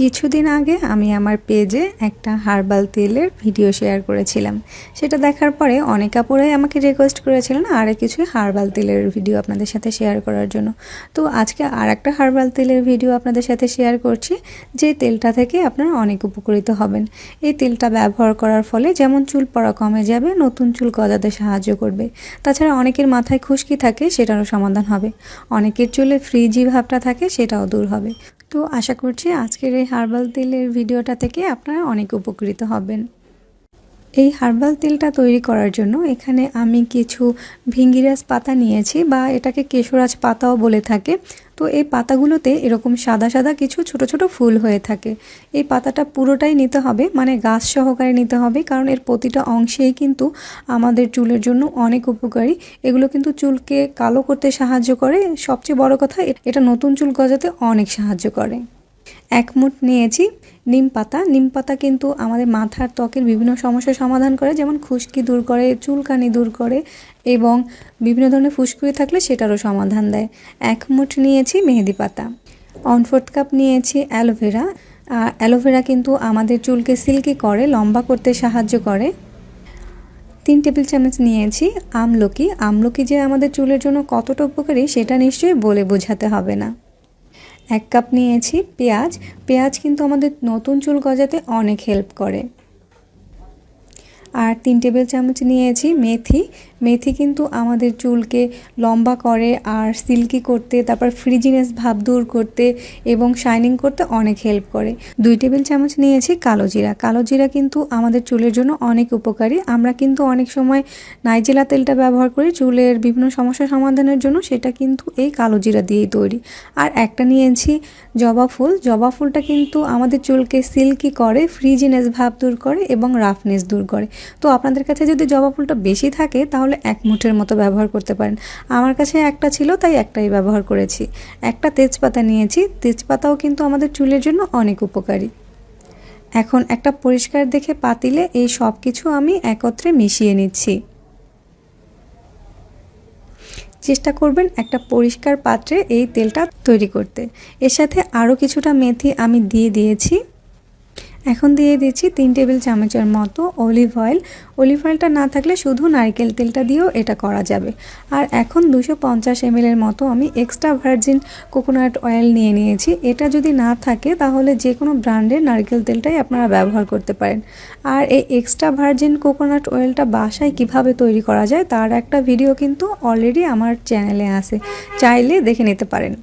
কিছুদিন আগে আমি আমার পেজে একটা হার্বাল তেলের ভিডিও শেয়ার করেছিলাম। সেটা দেখার পরে অনেক আপুরাই আমাকে রিকোয়েস্ট করেছিলেন আরে কিছু হার্বাল তেলের ভিডিও আপনাদের সাথে শেয়ার করার জন্য। তো আজকে আর একটা হার্বাল তেলের ভিডিও আপনাদের সাথে শেয়ার করছি, যে তেলটা থেকে আপনারা অনেক উপকৃত হবেন। এই তেলটা ব্যবহার করার ফলে যেমন চুল পড়া কমে যাবে, নতুন চুল গজাতে সাহায্য করবে। তাছাড়া অনেকের মাথায় খুশকি থাকে, সেটারও সমাধান হবে। অনেকের চুলে ফ্রিজি ভাবটা থাকে, সেটাও দূর হবে। তো আশা করছি আজকের এই হার্বাল তেলের ভিডিওটা থেকে আপনারা অনেক উপকৃত হবেন। এই হার্বাল তেলটা তৈরি করার জন্য এখানে আমি কিছু ভিঙ্গিরাজ পাতা নিয়েছি বা এটাকে কেশরাজ পাতাও বলে থাকে। তো এই পাতাগুলোতে এরকম সাদা সাদা কিছু ছোট ছোট ফুল হয়ে থাকে। এই পাতাটা পুরোটাই নিতে হবে মানে গাছ সহকারে নিতে হবে, কারণ এর প্রতিটা অংশেই কিন্তু আমাদের চুলের জন্য অনেক উপকারী। এগুলো কিন্তু চুলকে কালো করতে সাহায্য করে। সবচেয়ে বড় কথা, এটা নতুন চুল গজাতে অনেক সাহায্য করে। এক মুঠ নিয়েছি। নিম পাতা। নিম পাতা কিন্তু আমাদের মাথার ত্বকের বিভিন্ন সমস্যার সমাধান করে, যেমন খুশকি দূর করে, চুলকানি দূর করে এবং বিভিন্ন ধরনের ফুসকুড়ি থাকলে সেটারও সমাধান দেয়। এক মুঠ নিয়েছি মেহেদি পাতা। ওয়ান ফোর্থ কাপ নিয়েছি অ্যালোভেরা। অ্যালোভেরা কিন্তু আমাদের চুলকে সিল্কি করে, লম্বা করতে সাহায্য করে। তিন টেবিল চামচ নিয়েছি আমলকি। আমলকি যে আমাদের চুলের জন্য কতটা উপকারী, সেটা নিশ্চয়ই বলে বোঝাতে হবে না। এক কাপ নিয়েছি পেঁয়াজ। পেঁয়াজ কিন্তু আমাদের নতুন চুল গজাতে অনেক হেল্প করে। আর তিন টেবিল চামচ নিয়েছি মেথি। মেথি কিন্তু আমাদের চুলকে লম্বা করে আর সিল্কি করতে, তারপর ফ্রিজিনেস ভাব দূর করতে এবং শাইনিং করতে অনেক হেল্প করে। দুই টেবিল চামচ নিয়েছি কালো জিরা। কালো জিরা কিন্তু আমাদের চুলের জন্য অনেক উপকারী। আমরা কিন্তু অনেক সময় নাইজেলা তেলটা ব্যবহার করি, চুলের বিভিন্ন সমস্যা সমাধানের জন্য সেটা কিন্তু এই কালো জিরা দিয়েই তৈরি। আর একটা নিয়েছি জবা ফুল। জবা ফুলটা কিন্তু আমাদের চুলকে সিল্কি করে, ফ্রিজিনেস ভাব দূর করে এবং রাফনেস দূর করে। তো আপনাদের কাছে যদি জবা ফুলটা বেশি থাকে, তাহলে এক মুঠের মতো ব্যবহার করতে পারেন। আমার কাছে একটা ছিল, তাই একটাই ব্যবহার করেছি। একটা তেজপাতা নিয়েছি, তেজপাতাও কিন্তু আমাদের চুলের জন্য অনেক উপকারী। এখন একটা পরিষ্কার দেখে পাতিলে এই সব কিছু আমি একত্রে মিশিয়ে নিচ্ছি। চেষ্টা করবেন একটা পরিষ্কার পাত্রে এই তেলটা তৈরি করতে। এর সাথে আরও কিছুটা মেথি আমি দিয়ে দিয়েছি। এখন দিয়ে দিচ্ছি তিন টেবিল চামচের মতো অলিভ অয়েল অলিভ অয়েলটা না থাকলে শুধু নারকেল তেলটা দিয়েও এটা করা যাবে। আর এখন দুশো পঞ্চাশ এমএলের মতো আমি এক্সট্রা ভার্জিন কোকোনাট অয়েল নিয়ে নিয়েছি। এটা যদি না থাকে তাহলে যে কোনো ব্র্যান্ডের নারকেল তেলটাই আপনারা ব্যবহার করতে পারেন। আর এই এক্সট্রা ভার্জিন কোকোনাট অয়েলটা বাসায় কীভাবে তৈরি করা যায় তার একটা ভিডিও কিন্তু অলরেডি আমার চ্যানেলে আছে। চাইলে দেখে নিতে পারেন।